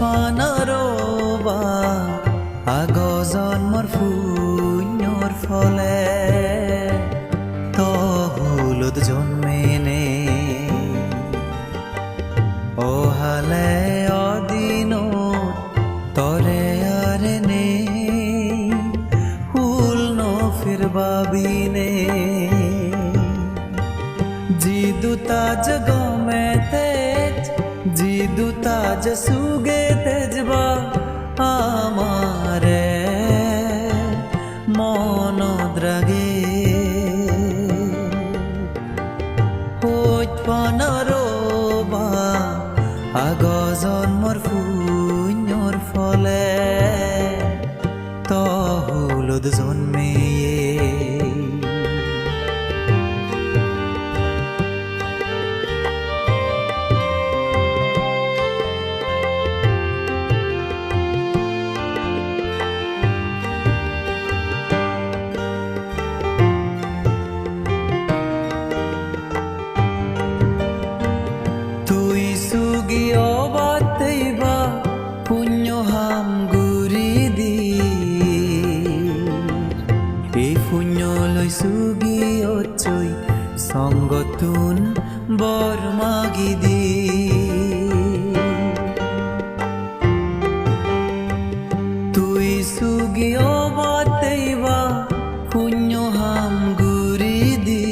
ফানারবা, আগ জন্মৰ শূন্যৰ ফলে। তহুলত জন্মেনে। অহালে অদিনত তৰে আৰে নে। ফুল নফিৰবাবিনে যি দুটা জগমে তেজ যি দুটা জসুগে আগ জন্মৰ শূন্যৰ ফলে তহুলত জন্মেয়ে গুৰি দি এই পুণ্য লৈ সুগি অচৈ সংগতুন বৰ মাগি দি তুই সুগি অবাতেইবা পুণ্য হাম গুৰি দি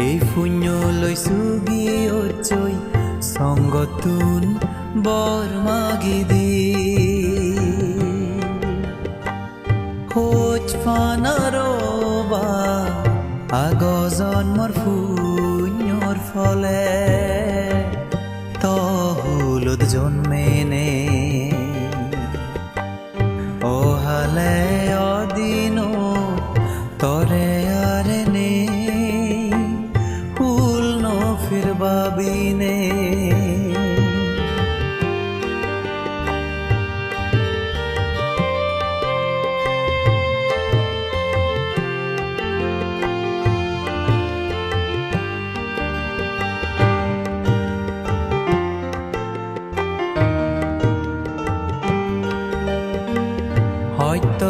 এই শূন্য লৈছোগি অজৈ সংগতুন বর মাগি দি। খোঁজ ফানাৰবা আগ জন্মর শূন্যৰ ফলে তহুলত জন্মেনে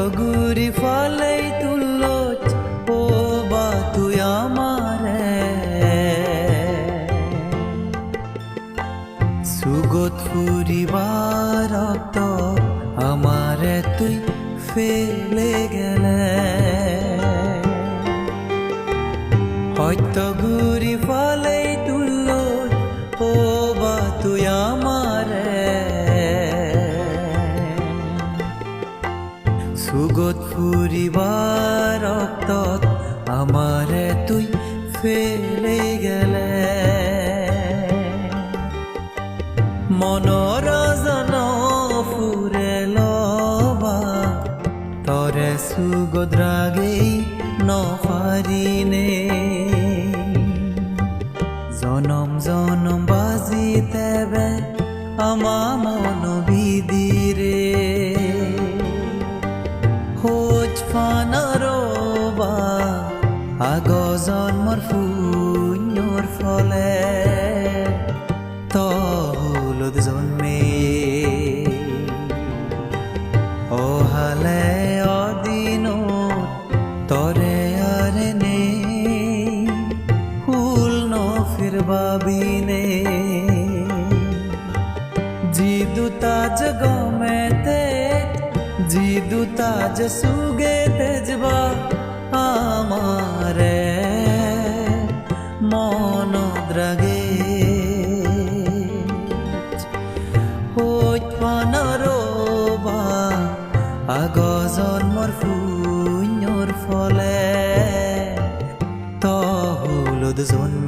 ঘুরি ফলেই তুল্লত ও বা তুই আমারে। সুগত ফুরিবার আমারে তুই ফেলে গেলে। হয়তো ঘুরি ফলেই ফুরিবার রক্তত আমারে তুই ফেলে গেলে। মনৰ জন ফুৰে লবা, তৰে সুগত ৰাগেই নফাৰিনে। জনম জনম বাজি তেবে আমা মন আগ জন্মৰ শূন্যৰ ফলে তহুলত জন্মে। অহালে অদিনত তৰে আৰে নে ফুল নফিৰবাবিনে যি দুটা জগমেতে যি দুটা জসুগে তেজবা পানৰবা আগ জন্মৰ শূন্যৰ ফলে তহুলত জন্মে